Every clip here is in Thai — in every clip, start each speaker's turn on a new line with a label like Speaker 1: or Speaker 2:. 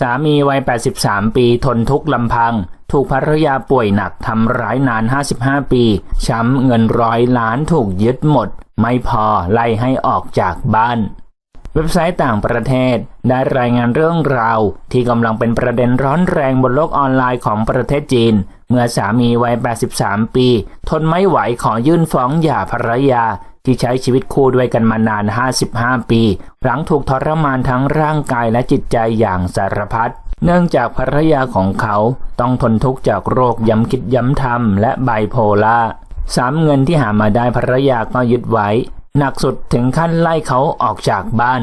Speaker 1: สามีวัย 83 ปีทนทุกข์ลำพัง ถูกภรรยาป่วยหนักทำร้ายนาน 55 ปี ช้ำเงินร้อยล้านถูกยึดหมด ไม่พอไล่ให้ออกจากบ้าน เว็บไซต์ต่างประเทศได้รายงานเรื่องราว ที่กำลังเป็นประเด็นร้อนแรงบนโลกออนไลน์ของประเทศจีน เมื่อสามีวัย 83 ปี ทนไม่ไหวขอยื่นฟ้องหย่าภรรยา ที่ใช้ชีวิตคู่ด้วยกันมานาน 55 ปี หลังถูกทรมานทั้งร่างกายและจิตใจอย่างสารพัดเนื่องจากภรรยาของเขาต้องทนทุกข์จากโรคย้ำคิดย้ำทำและไบโพล่าสามเงินที่หามาได้ภรรยาก็ยึดไว้ หนักสุดถึงขั้นไล่เขาออกจากบ้าน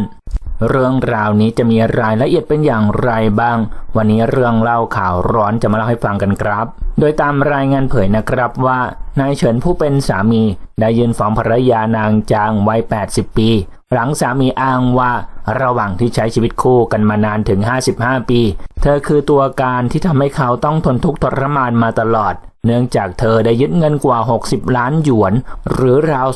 Speaker 1: เรื่องราวนี้จะมีรายละเอียดเป็นอย่างไรบ้าง วันนี้เรื่องเล่าข่าวร้อนจะมาเล่าให้ฟังกันครับ โดยตามรายงานเผยนะครับว่านายเฉินผู้เป็นสามี ได้ยืนฟ้องภรรยานางจางวัย 80 ปี หลังสามีอ้างว่าระหว่างที่ใช้ชีวิตคู่กันมานานถึง 55 ปี เธอคือตัวการที่ทำให้เขาต้องทนทุกข์ทรมานมาตลอด เนื่องจากเธอได้ยึดเงินกว่า 60 ล้านหยวน หรือราว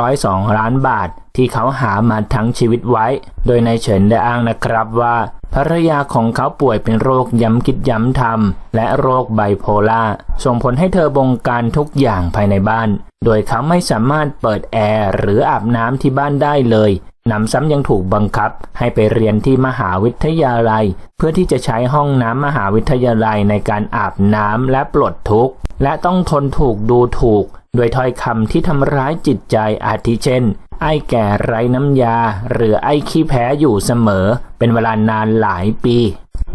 Speaker 1: 302 ล้านบาท ที่เขาหามาทั้งชีวิตไว้ โดยนายเฉินได้อ้างนะครับว่า ภรรยาของเขาป่วยเป็นโรคย้ำคิดย้ำทำและโรคไบโพล่าส่งผลให้เธอบงการทุกอย่างภายในบ้าน โดยเขาไม่สามารถเปิดแอร์หรืออาบน้ำที่บ้านได้เลยนำซ้ำยังถูกบังคับให้ไปเรียนที่มหาวิทยาลัย เพื่อที่จะใช้ห้องน้ำมหาวิทยาลัยในการอาบน้ำและปลดทุกข์ และต้องทนถูกดูถูก โดยถ้อยคำที่ทำร้ายจิตใจอาทิเช่น ไอ้แก่ไร้น้ำยา หรือไอ้ขี้แพ้อยู่เสมอ เป็นเวลานานหลายปี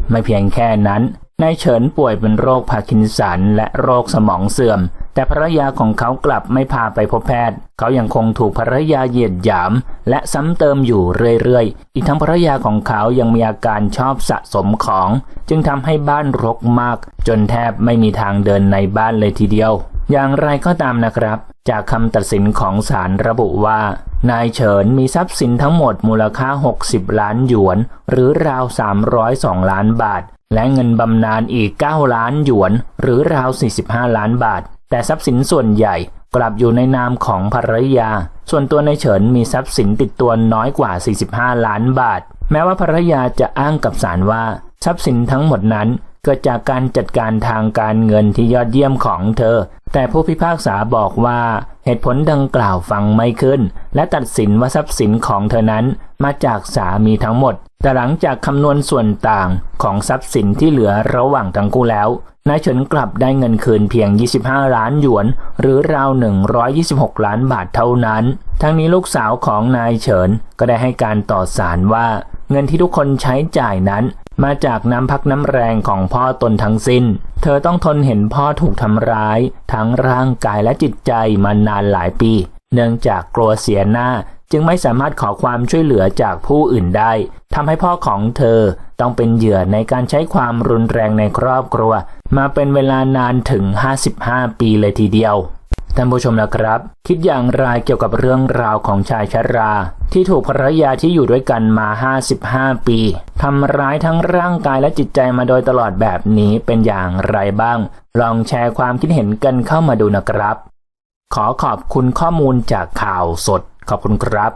Speaker 1: ไม่เพียงแค่นั้นนายเฉินป่วยเป็นโรคพาร์กินสันและโรคสมองเสื่อม แต่ภรรยาของเขากลับไม่พาไปพบแพทย์ เขายังคงถูกภรรยาเหยียดหยาม และซ้ำเติมอยู่เรื่อยๆ อีกทั้งภรรยาของเขายังมีอาการชอบสะสมของ จึงทำให้บ้านรกมาก จนแทบไม่มีทางเดินในบ้านเลยทีเดียว อย่างไรก็ตามนะครับ จากคำตัดสินของศาลระบุว่า นายเฉินมีทรัพย์สินทั้งหมดมูลค่า 60 ล้านหยวน หรือราว 302 ล้านบาท และเงินบำนาญอีก 9 ล้านหยวน หรือราว 45 ล้านบาท แต่ทรัพย์สินส่วนใหญ่กลับอยู่ในนามของภรรยา ส่วนตัวนายเฉินมีทรัพย์สินติดตัวน้อยกว่า 45 ล้านบาท แม้ว่าภรรยาจะอ้างกับศาลว่า ทรัพย์สินทั้งหมดนั้น เกิดจากการจัดการทางการเงินที่ยอดเยี่ยมของเธอ แต่ผู้พิพากษาบอกว่าเหตุผลดังกล่าวฟังไม่ขึ้น และตัดสินว่าทรัพย์สินของเธอนั้นมาจากสามีทั้งหมด แต่หลังจากคำนวณส่วนต่างของทรัพย์สินที่เหลือระหว่างทั้งคู่แล้วนายเฉินกลับได้เงินคืนเพียง 25 ล้านหยวน หรือราว 126 ล้านบาทเท่านั้น ทั้งนี้ลูกสาวของนายเฉินก็ได้ให้การต่อศาลว่า เงินที่ทุกคนใช้จ่ายนั้น มาจากน้ำพักน้ำแรงของพ่อตนทั้งสิ้น เธอต้องทนเห็นพ่อถูกทำร้าย ทั้งร่างกายและจิตใจมานานหลายปี เนื่องจากกลัวเสียหน้าจึงไม่สามารถขอความช่วยเหลือจากผู้อื่นได้ทำให้พ่อของเธอต้องเป็นเหยื่อในการใช้ความรุนแรงในครอบครัว มาเป็นเวลานานถึง 55 ปีเลยทีเดียว ท่านผู้ชมนะครับ คิดอย่างไรเกี่ยวกับเรื่องราวของชายชรา ที่ถูกภรรยาที่อยู่ด้วยกันมา 55 ปีทำร้ายทั้งร่างกายและจิตใจมาโดยตลอดแบบนี้เป็นอย่างไรบ้าง ลองแชร์ความคิดเห็นกันเข้ามาดูนะครับ ขอขอบคุณข้อมูลจากข่าวสด ขอบคุณครับ